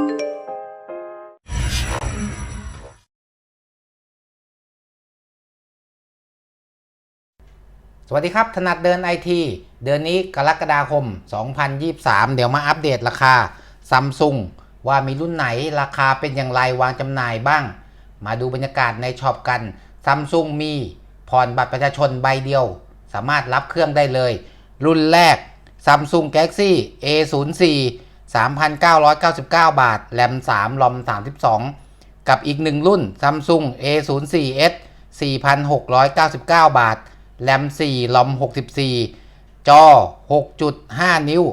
สวัสดีครับ ถนัดเดินไอทีเดือนนี้กรกฎาคม 2023 เดี๋ยวมาอัปเดตราคาซัมซุงว่ามีรุ่นไหนราคาเป็นอย่างไรวางจำหน่ายบ้าง มาดูบรรยากาศในช็อปกันซัมซุงมีผ่อนบัตรประชาชนใบเดียว สามารถรับเครื่องได้เลย รุ่นแรก Samsung Galaxy A04 3,999 บาท แรม3รอม 32 กับอีกหนึ่งรุ่น Samsung A04s 4,699 บาท แรม 4 ลอม 64 จอ 6.5 นิ้ว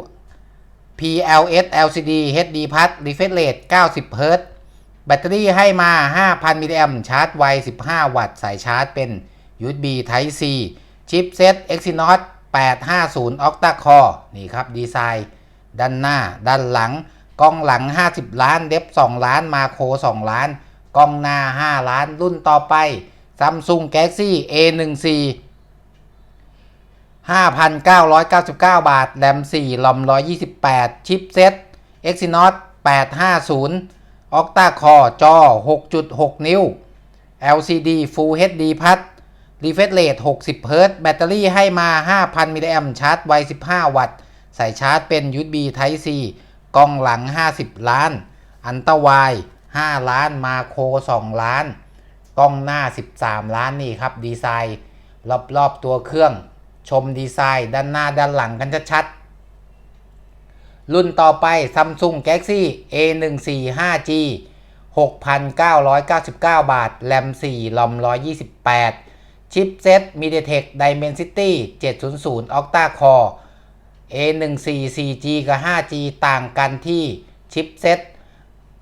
PLS LCD HD Plus Refresh Rate 90 Hz แบตเตอรี่ให้มา 5,000 มิลลิแอมชาร์จไว 15 วัตต์ สายชาร์จเป็น USB Type C ชิปเซต Exynos 850 Octa Core นี่ครับ ดีไซน์ ด้านหน้า ด้านหลัง กล้องหลัง 50 ล้าน เดฟ2ล้าน มาโค 2 ล้าน กล้องหน้า 5 ล้าน รุ่นต่อไป Samsung Galaxy A14 5,999 บาท แรม 4 ลอม 128 ชิปเซ็ต Exynos 850 Octa Core จอ 6.6 นิ้ว LCD Full HD Plus Refresh Rate 60 Hz แบตเตอรี่ให้มา 5,000 มิลลิแอมชาร์จไว 15 วัตต์ ใส่ชาร์จเป็น USB Type C กล้องหลัง 50 ล้าน อันตวาย 5 ล้านมาโคร 2 ล้าน กล้องหน้า 13 ล้านนี่ครับ ดีไซน์ รอบ ๆ ตัวเครื่อง ชมดีไซน์ ด้านหน้าด้านหลังกันชัดๆ รุ่นต่อไป Samsung Galaxy A14 5G 6,999 บาท แรม 4 ลอม 128 ชิปเซ็ต MediaTek Dimensity 700 Octa Core A14 4G กับ 5G ต่างกันที่ชิปเซ็ต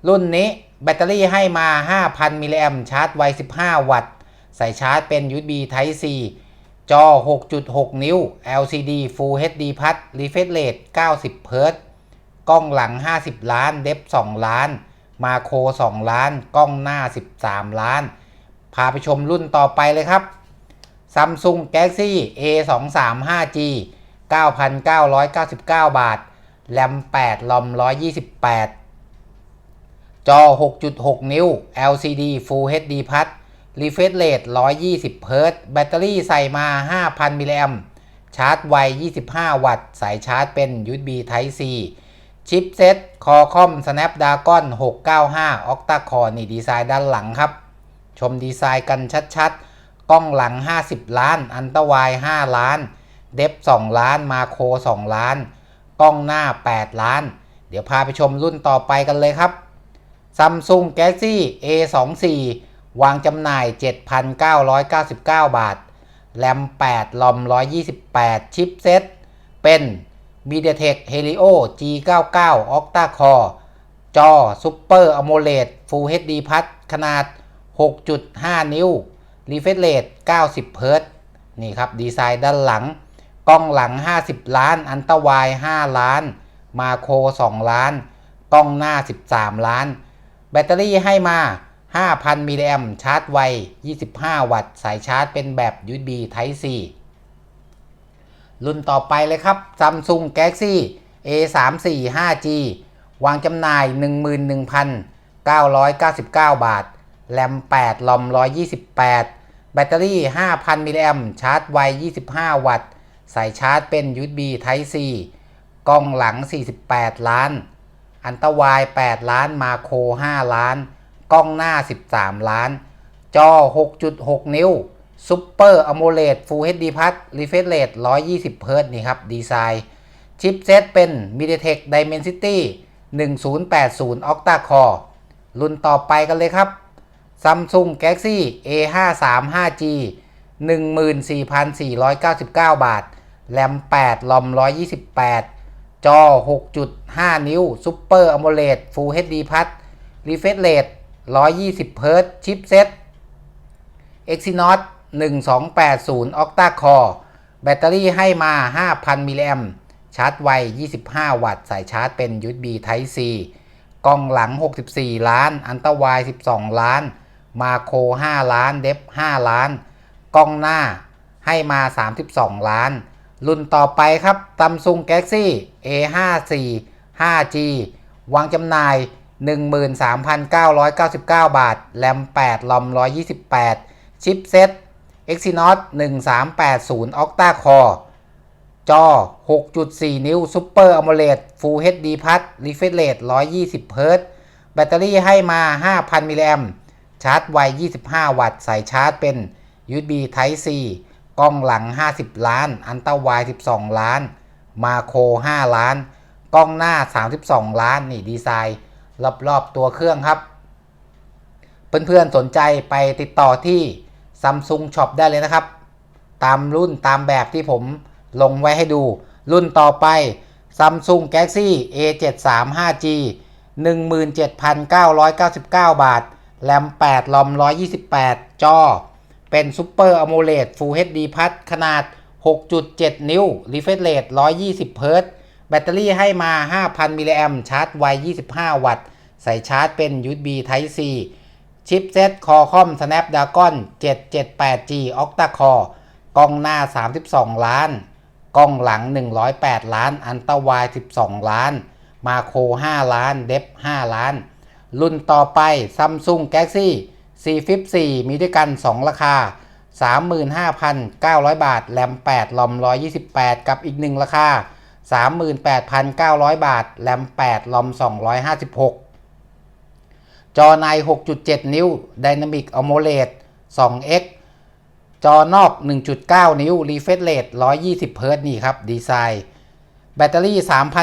รุ่นนี้แบตเตอรี่ให้มา 5,000 มิลลิแอมชาร์จไว 15 วัตต์ ใส่ชาร์จเป็น USB Type C จอ 6.6 นิ้ว LCD Full HD Plus Refresh Rate 90 Hz กล้องหลัง 50 ล้าน เดฟ2 ล้าน มาโคร 2 ล้าน กล้องหน้า 13 ล้าน พาไปชมรุ่นต่อไปเลยครับ Samsung Galaxy A23 5G 9,999 บาท แรม 8 ลอม 128 จอ 6.6 นิ้ว LCD Full HD Plus Refresh Rate 120 Hz แบตเตอรี่ใส่มา 5,000 มิลลิแอมชาร์จไว 25 วัตต์ สายชาร์จเป็น USB Type C ชิปเซ็ต Qualcomm Snapdragon 695 Octa Core นี่ดีไซน์ด้านหลังครับ ชมดีไซน์กันชัดๆ กล้องหลัง 50 ล้าน อันตวาย 5 ล้าน เดฟ2ล้านมาโค 2 ล้าน กล้องหน้า 8 ล้าน เดี๋ยวพาไปชมรุ่นต่อไปกันเลยครับ Samsung Galaxy A24 วางจำหน่าย 7,999 บาท แรม 8 ลอม 128 ชิปเซ็ตเป็น MediaTek Helio G99 Octa Core จอ Super AMOLED Full HD Plus ขนาด 6.5 นิ้ว Refresh Rate 90 Hz นี่ครับ ดีไซน์ด้านหลัง กล้องหลัง 50 ล้าน อันตวาย 5 ล้าน มาโค 2 ล้าน กล้องหน้า 13 ล้าน แบตเตอรี่ให้มา 5,000 มิลลิแอมชาร์จไว 25 วัตต์ สายชาร์จเป็นแบบ USB Type C รุ่นต่อไปเลยครับ Samsung Galaxy A34 5G วางจำหน่าย 11,999 บาท แรม 8 ลอม 128 แบตเตอรี่ 5,000 มิลลิแอมชาร์จไว 25 วัตต์ ใส่ชาร์จเป็น USB Type C กล้องหลัง 48 ล้าน อันตวาย 8 ล้าน มาโค 5 ล้าน กล้องหน้า 13 ล้าน จอ 6.6 นิ้ว Super AMOLED Full HD Plus Refresh Rate 120 Hz นี่ครับ ดีไซน์ ชิปเซตเป็น MediaTek Dimensity 1080 Octa Core รุ่นต่อไปกันเลยครับ Samsung Galaxy A53 5G 14,499 บาท แรม 8 ลอม 128 จอ 6.5 นิ้ว Super AMOLED Full HD Plus Refresh Rate 120 Hz ชิปเซ็ต Exynos 1280 Octa Core แบตเตอรี่ให้มา 5,000 มิลลิแอมชาร์จไว 25 วัตต์ สายชาร์จเป็น USB Type C กล้องหลัง 64 ล้าน อันตวาย 12 ล้าน มาโค 5 ล้าน เดฟ 5 ล้าน กล้องหน้าให้มา 32 ล้าน รุ่นต่อไปครับ Samsung Galaxy A54 5G วางจำหน่าย 13,999 บาท แรม 8 ลอม 128 ชิปเซ็ต Exynos 1380 Octa Core จอ 6.4 นิ้ว Super AMOLED Full HD Plus Refresh Rate 120 Hz แบตเตอรี่ให้มา 5,000 มิลลิแอมชาร์จไว 25 วัตต์ใส่ชาร์จเป็น USB Type C กล้องหลัง 50 ล้าน อันต้าไว12 ล้าน มาโค 5 ล้าน กล้องหน้า 32 ล้าน นี่ดีไซน์ รอบ ๆ ตัวเครื่องครับ เพื่อนๆ สนใจไปติดต่อที่ Samsung Shop ได้เลยนะครับ ตามรุ่นตามแบบที่ผมลงไว้ให้ดู รุ่นต่อไป Samsung Galaxy A73 5G 17,999 บาท แรม 8 ลอม 128 จอ เป็น Super AMOLED Full HD Plus ขนาด 6.7 นิ้ว Refresh Rate 120 Hz แบตเตอรี่ให้มา 5,000 มิลลิแอมชาร์จไว 25 วัตต์ ใส่ชาร์จเป็น USB Type C ชิปเซ็ต Qualcomm Snapdragon 778G Octa Core กล้องหน้า 32 ล้าน กล้องหลัง 108 ล้าน อันต้าไว12 ล้าน มาโคร5ล้าน เดฟ 5 ล้าน รุ่นต่อไป Samsung Galaxy C Flip 4มีด้วยกัน 2 ราคา 35,900 บาท แรม 8 ลอม 128 กับอีก 1 ราคา 38,900 บาท แรม 8 ลอม 256 จอใน 6.7 นิ้ว Dynamic AMOLED 2x จอนอก 1.9 นิ้ว Refresh Rate 120 Hz นี่ครับ ดีไซน์ แบตเตอรี่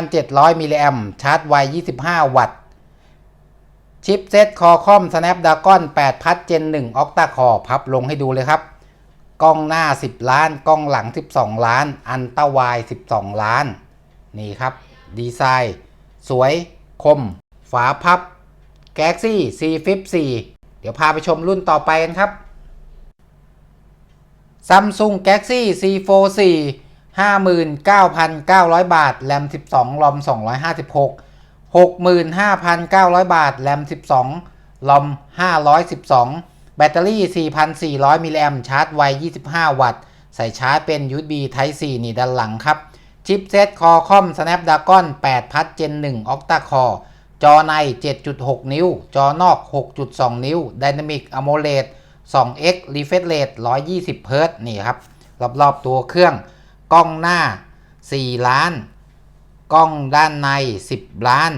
3,700 มิลลิแอมชาร์จไว 25 วัตต์ ชิปเซต Qualcomm Snapdragon 8 พัด Gen 1 Octa Core พับลงให้ดูเลยครับ กล้องหน้า 10 ล้าน กล้องหลัง 12 ล้าน อันต้าไว12 ล้าน นี่ครับ ดีไซน์ สวย คม ฝาพับ Galaxy C Flip 4 เดี๋ยวพาไปชมรุ่นต่อไปกันครับ Samsung Galaxy C Fold 4 59,900 บาท แรม 12ลอม 256 65,900 บาท แรม 12 ลอม 512 แบตเตอรี่ 4,400 มิลลิแอมชาร์จไว 25 วัตต์ ใส่ชาร์จเป็น USB Type C นี่ด้านหลังครับ ชิปเซต Qualcomm Snapdragon 8พัด Gen 1 Octa Core จอใน 7.6 นิ้ว จอนอก 6.2 นิ้ว Dynamic AMOLED 2x refresh rate 120 Hz นี่ครับ รอบ ๆ ตัวเครื่อง กล้องหน้า 4 ล้าน กล้องด้านใน 10 ล้าน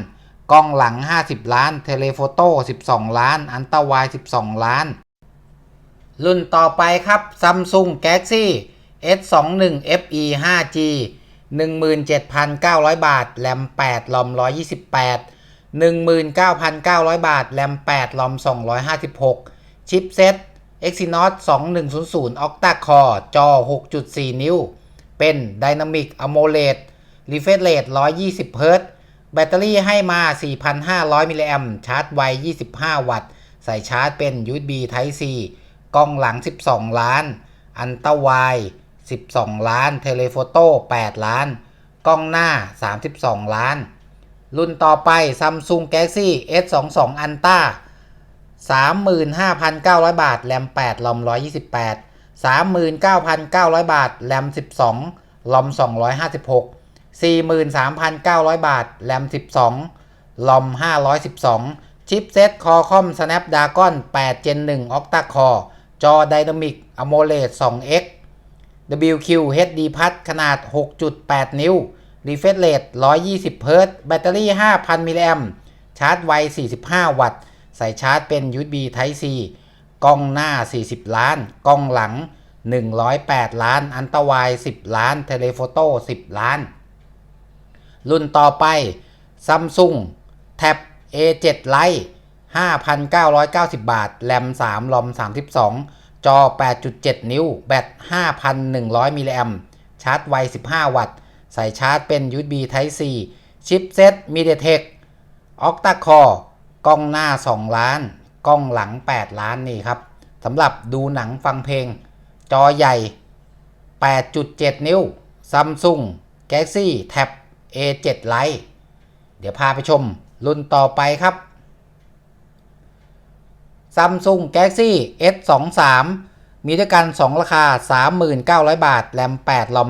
กล้องหลัง 50 ล้าน เทเลโฟโต้ 12 ล้าน อันต้าไว12 ล้าน รุ่นต่อไปครับ Samsung Galaxy S21 FE 5G 17,900 บาท แรม 8 ลอม 128 19,900 บาท แรม 8 ลอม 256 ชิปเซ็ต Exynos 2100 Octa Core จอ 6.4 นิ้ว เป็น Dynamic AMOLED Refresh Rate 120 Hz แบตเตอรี่ให้มา 4,500 มิลลิแอมชาร์จไว 25 วัตต์ ใส่ชาร์จเป็น USB Type C กล้องหลัง 12 ล้าน อันต้าไว12 ล้าน เทเลโฟโต้ 8 ล้าน กล้องหน้า 32 ล้าน รุ่นต่อไป Samsung Galaxy S22 Ultra 35,900 บาท แรม 8 ลอม 128 39,900 บาท แรม 12 ลอม 256 43,900 บาท แรม 12 ลอม 512 ชิปเซ็ต Qualcomm Snapdragon 8 Gen 1 Octa Core จอ Dynamic AMOLED 2x WQ HD Plus ขนาด 6.8 นิ้ว Refresh Rate 120 Hz แบตเตอรี่ 5,000 มิลลิแอมชาร์จไว 45 วัตต์ ใส่ชาร์จเป็น USB Type C กล้องหน้า 40 ล้าน กล้องหลัง 108 ล้าน อันตราย 10 ล้าน เทเลโฟโต้ 10 ล้าน รุ่นต่อไป Samsung Tab A7 Lite 5,990 บาท แรม 3 ลอม 32 จอ 8.7 นิ้ว แบต 5,100 มิลลิแอมชาร์จไว 15 วัตต์ ใส่ชาร์จเป็น USB Type C ชิปเซ็ต MediaTek Octa Core กล้องหน้า 2 ล้าน กล้องหลัง 8 ล้านนี่ครับสำหรับดูหนังฟังเพลง จอใหญ่ 8.7 นิ้ว Samsung Galaxy Tab A7 Lite เดี๋ยวพาไปชมรุ่นต่อไปครับ Samsung Galaxy S23 มีด้วยกัน 2 ราคา 3,900 บาท แรม 8 ลอม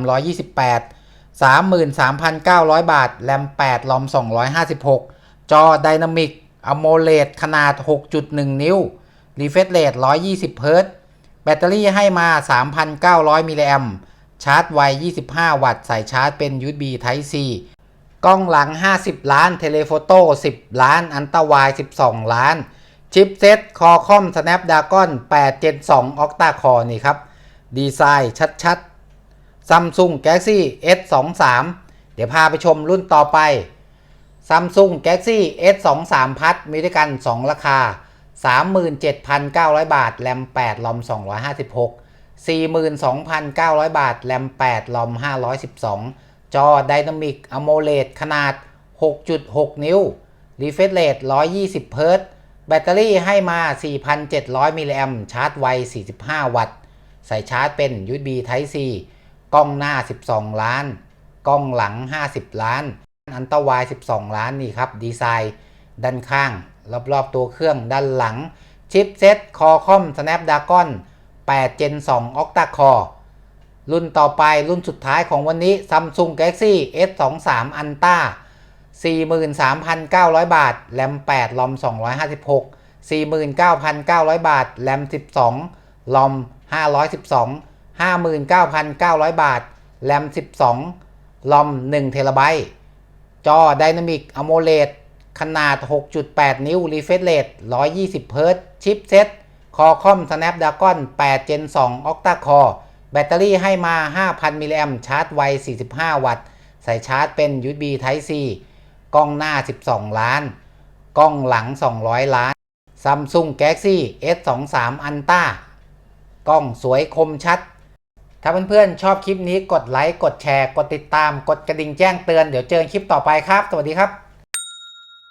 128 33,900 บาท แรม 8 ลอม 256 จอ Dynamic AMOLED ขนาด 6.1 นิ้ว Refresh Rate 120เฮิรตแบตเตอรี่ให้มา 3,900 มิลลิแอมชาร์จไว 25 วัตต์ ใส่ชาร์จเป็น USB Type C กล้องหลัง 50 ล้าน เทเลโฟโต้ 10 ล้าน อันตาวาย 12 ล้าน ชิปเซ็ตคอคอม Snapdragon 8 Gen 2 Octa Core นี่ครับ ดีไซน์ชัดๆ Samsung Galaxy S23 เดี๋ยวพาไปชมรุ่นต่อไป Samsung Galaxy S23 พัดมีด้วยกัน 2 ราคา 37,900 บาท แรม 8 ลอม 256 42,900 บาท แรม 8 ลอม 512 จอ Dynamic AMOLED ขนาด 6.6 นิ้ว Refresh Rate 120เฮิรตซ์แบตเตอรี่ให้มา 4,700 มิลลิแอมชาร์จไว 45 วัตต์ ใส่ชาร์จเป็น USB Type C กล้องหน้า 12 ล้าน กล้องหลัง 50 ล้าน อันตวาย 12 ล้านนี่ครับ ดีไซน์ ด้านข้าง รอบๆตัวเครื่องด้านหลัง ชิปเซ็ตคอคอม Snapdragon 8 Gen 2 Octa Core รุ่นต่อไปรุ่นสุดท้ายของวันนี้ Samsung Galaxy S23 Ultra 43,900 บาท แรม 8 ลอม 256 49,900 บาท แรม 12 ลอม 512 59,900 บาท แรม 12 ลอม1เทราไบต์จอ Dynamic AMOLED ขนาด 6.8 นิ้ว Refresh Rate 120เฮิรตซ์ชิปเซ็ต Qualcomm Snapdragon 8 Gen 2 Octa Core แบตเตอรี่ให้มา 5,000 มิลลิแอมชาร์จไว 45 วัตต์ ใส่ชาร์จเป็น USB Type C กล้องหน้า 12 ล้าน กล้องหลัง 200 ล้าน Samsung Galaxy S23 Ultra กล้องสวยคมชัด ถ้าเพื่อนๆชอบคลิปนี้กดไลค์ กดแชร์ กดติดตาม กดกระดิ่งแจ้งเตือน เดี๋ยวเจอคลิปต่อไปครับ สวัสดีครับ